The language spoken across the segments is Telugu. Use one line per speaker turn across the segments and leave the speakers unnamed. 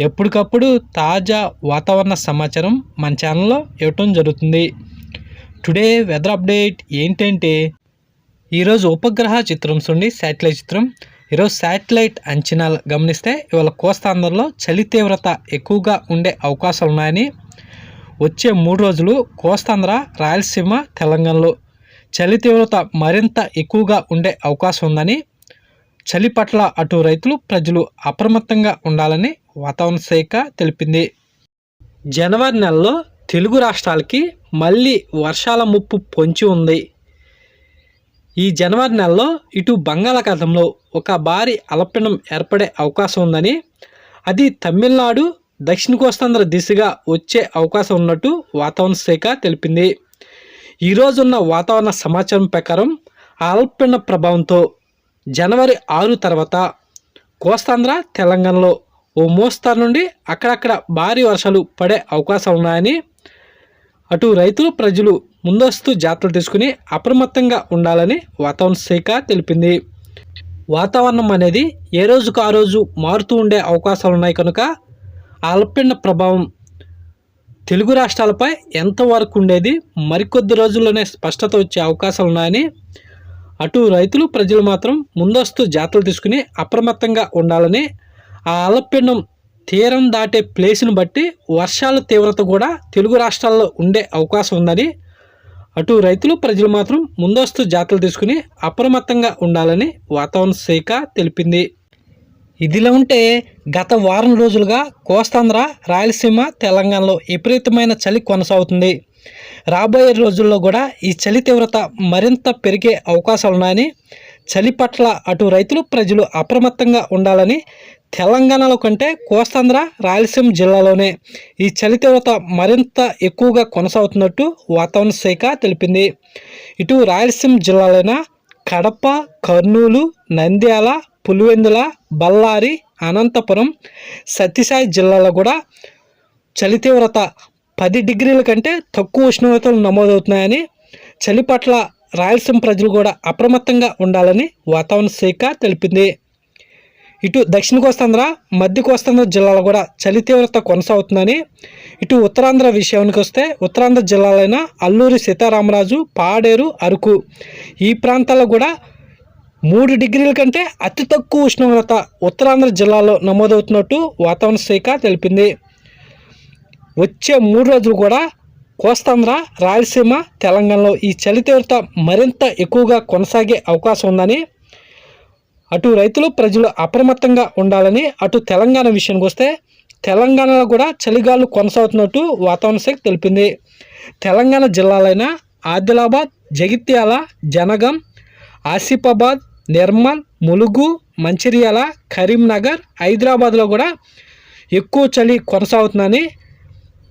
ఎప్పటికప్పుడు తాజా వాతావరణ సమాచారం మన ఛానల్లో ఇవ్వటం జరుగుతుంది. టుడే వెదర్ అప్డేట్ ఏంటంటే ఈరోజు ఉపగ్రహ చిత్రం చూడండి శాటిలైట్ చిత్రం. ఈరోజు శాటిలైట్ అంచనాలు గమనిస్తే ఇవాళ కోస్తాంధ్రలో చలి తీవ్రత ఎక్కువగా ఉండే అవకాశాలు ఉన్నాయని. వచ్చే మూడు రోజులు కోస్తాంధ్ర రాయలసీమ తెలంగాణలో చలి తీవ్రత మరింత ఎక్కువగా ఉండే అవకాశం ఉందని. చలి పట్ల అటు రైతులు ప్రజలు అప్రమత్తంగా ఉండాలని వాతావరణ శాఖ తెలిపింది. జనవరి నెలలో తెలుగు రాష్ట్రాలకి మళ్ళీ వర్షాల ముప్పు పొంచి ఉంది. ఈ జనవరి నెలలో ఇటు బంగాళాఖాతంలో ఒక భారీ అలపిండం ఏర్పడే అవకాశం ఉందని అది తమిళనాడు దక్షిణ కోస్తాంధ్ర దిశగా వచ్చే అవకాశం ఉన్నట్టు వాతావరణ శాఖ తెలిపింది. ఈరోజున్న వాతావరణ సమాచారం ప్రకారం ఆ అల్పపీడన ప్రభావంతో జనవరి ఆరు తర్వాత కోస్తాంధ్ర తెలంగాణలో ఓ మోస్తారు నుండి అక్కడక్కడ భారీ వర్షాలు పడే అవకాశాలు ఉన్నాయని అటు రైతులు ప్రజలు ముందస్తు జాగ్రత్తలు తీసుకుని అప్రమత్తంగా ఉండాలని వాతావరణ శాఖ తెలిపింది. వాతావరణం అనేది ఏ రోజుకు ఆ రోజు మారుతూ ఉండే అవకాశాలు ఉన్నాయి కనుక ఆ ప్రభావం తెలుగు రాష్ట్రాలపై ఎంతవరకు ఉండేది మరికొద్ది రోజుల్లోనే స్పష్టత వచ్చే అవకాశాలు ఉన్నాయని అటు రైతులు ప్రజలు మాత్రం ముందస్తు జాగ్రత్తలు తీసుకుని అప్రమత్తంగా ఉండాలని ఆ అల్పపీడనం తీరం దాటే ప్లేస్ను బట్టి వర్షాల తీవ్రత కూడా తెలుగు రాష్ట్రాల్లో ఉండే అవకాశం ఉందని అటు రైతులు ప్రజలు మాత్రం ముందస్తు జాగ్రత్తలు తీసుకుని అప్రమత్తంగా ఉండాలని వాతావరణ శాఖ తెలిపింది. ఇదిలా ఉంటే గత వారం రోజులుగా కోస్తాంధ్ర రాయలసీమ తెలంగాణలో విపరీతమైన చలి కొనసాగుతుంది. రాబోయే రోజుల్లో కూడా ఈ చలి తీవ్రత మరింత పెరిగే అవకాశాలు ఉన్నాయని చలి పట్ల అటు రైతులు ప్రజలు అప్రమత్తంగా ఉండాలని తెలంగాణలో కంటే కోస్తాంధ్ర రాయలసీమ జిల్లాలోనే ఈ చలి తీవ్రత మరింత ఎక్కువగా కొనసాగుతున్నట్టు వాతావరణ శాఖ తెలిపింది. ఇటు రాయలసీమ జిల్లాలైన కడప కర్నూలు నంద్యాల పులివెందుల బళ్ళారి అనంతపురం సత్యసాయి జిల్లాలో కూడా చలి తీవ్రత పది డిగ్రీల కంటే తక్కువ ఉష్ణోగ్రతలు నమోదవుతున్నాయని చలి పట్ల రాయలసీమ ప్రజలు కూడా అప్రమత్తంగా ఉండాలని వాతావరణ శాఖ తెలిపింది. ఇటు దక్షిణ కోస్తాంధ్ర మధ్య కోస్తాంధ్ర జిల్లాలో కూడా చలి తీవ్రత కొనసాగుతుందని ఇటు ఉత్తరాంధ్ర విషయానికి వస్తే ఉత్తరాంధ్ర జిల్లాలైన అల్లూరి సీతారామరాజు పాడేరు అరకు ఈ ప్రాంతాల్లో కూడా మూడు డిగ్రీల కంటే అతి తక్కువ ఉష్ణోగ్రత ఉత్తరాంధ్ర జిల్లాలో నమోదవుతున్నట్టు వాతావరణ శాఖ తెలిపింది. వచ్చే మూడు రోజులు కూడా కోస్తాంధ్ర రాయలసీమ తెలంగాణలో ఈ చలి తీవ్రత మరింత ఎక్కువగా కొనసాగే అవకాశం ఉందని అటు రైతులు ప్రజలు అప్రమత్తంగా ఉండాలని అటు తెలంగాణ విషయానికి వస్తే తెలంగాణలో కూడా చలిగాలు కొనసాగుతున్నట్టు వాతావరణ శాఖ తెలిపింది. తెలంగాణ జిల్లాలైన ఆదిలాబాద్ జగిత్యాల జనగం ఆసిఫాబాద్ నిర్మల్ ములుగు మంచిర్యాల కరీంనగర్ హైదరాబాద్లో కూడా ఎక్కువ చలి కొనసాగుతుందని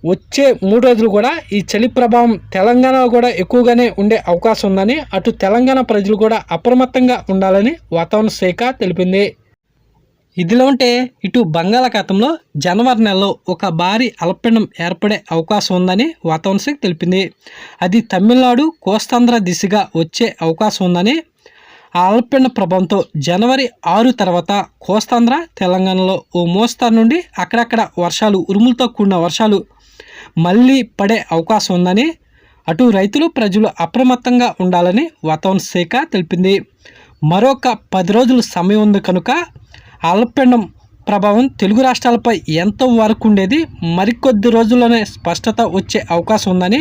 వచ్చే మూడు రోజులు కూడా ఈ చలి ప్రభావం తెలంగాణలో కూడా ఎక్కువగానే ఉండే అవకాశం ఉందని అటు తెలంగాణ ప్రజలు కూడా అప్రమత్తంగా ఉండాలని వాతావరణ శాఖ తెలిపింది. ఇదిలో ఉంటే ఇటు బంగాళాఖాతంలో జనవరి నెలలో ఒక భారీ అల్పపీడనం ఏర్పడే అవకాశం ఉందని వాతావరణ శాఖ తెలిపింది. అది తమిళనాడు కోస్తాంధ్ర దిశగా వచ్చే అవకాశం ఉందని ఆ అల్పపీడన ప్రభావంతో జనవరి ఆరు తర్వాత కోస్తాంధ్ర తెలంగాణలో ఓ మోస్తారు నుండి అక్కడక్కడ వర్షాలు ఉరుములతో కూడిన వర్షాలు మళ్ళీ పడే అవకాశం ఉందని అటు రైతులు ప్రజలు అప్రమత్తంగా ఉండాలని వాతావరణ శాఖ తెలిపింది. మరొక పది రోజులు సమయం ఉంది కనుక అల్పపీడనం ప్రభావం తెలుగు రాష్ట్రాలపై ఎంత వరకు ఉండేది. మరికొద్ది రోజుల్లోనే స్పష్టత వచ్చే అవకాశం ఉందని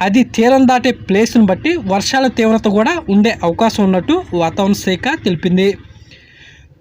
అది తీరం దాటే ప్లేస్ను బట్టి వర్షాల తీవ్రత కూడా ఉండే అవకాశం ఉన్నట్టు వాతావరణ శాఖ తెలిపింది.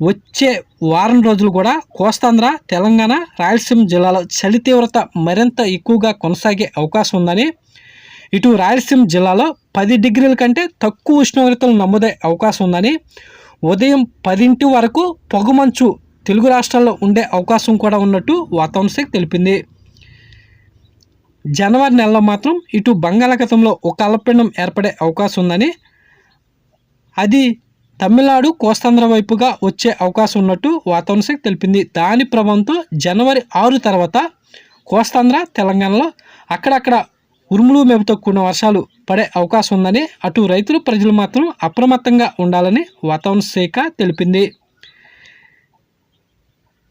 వచ్చే వారం రోజులు కూడా కోస్తాంధ్ర తెలంగాణ రాయలసీమ జిల్లాలో చలి తీవ్రత మరింత ఎక్కువగా కొనసాగే అవకాశం ఉందని ఇటు రాయలసీమ జిల్లాలో పది డిగ్రీల కంటే తక్కువ ఉష్ణోగ్రతలు నమోదే అవకాశం ఉందని ఉదయం పదింటి వరకు పొగమంచు తెలుగు రాష్ట్రాల్లో ఉండే అవకాశం కూడా ఉన్నట్టు వాతావరణ శాఖ తెలిపింది. జనవరి నెలలో మాత్రం ఇటు బంగాళాఖాతంలో ఒక అల్పపీడనం ఏర్పడే అవకాశం ఉందని అది తమిళనాడు కోస్తాంధ్ర వైపుగా వచ్చే అవకాశం ఉన్నట్టు వాతావరణ శాఖ తెలిపింది. దాని ప్రభావంతో జనవరి ఆరు తర్వాత కోస్తాంధ్ర తెలంగాణలో అక్కడక్కడ ఉరుములు మెబుతో కూడిన వర్షాలు పడే అవకాశం ఉందని అటు రైతులు ప్రజలు మాత్రం అప్రమత్తంగా ఉండాలని వాతావరణ శాఖ తెలిపింది.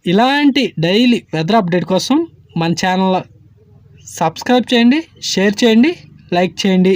ఇలాంటి డైలీ వెదర్ అప్డేట్ కోసం మన ఛానల్ సబ్స్క్రైబ్ చేయండి షేర్ చేయండి లైక్ చేయండి.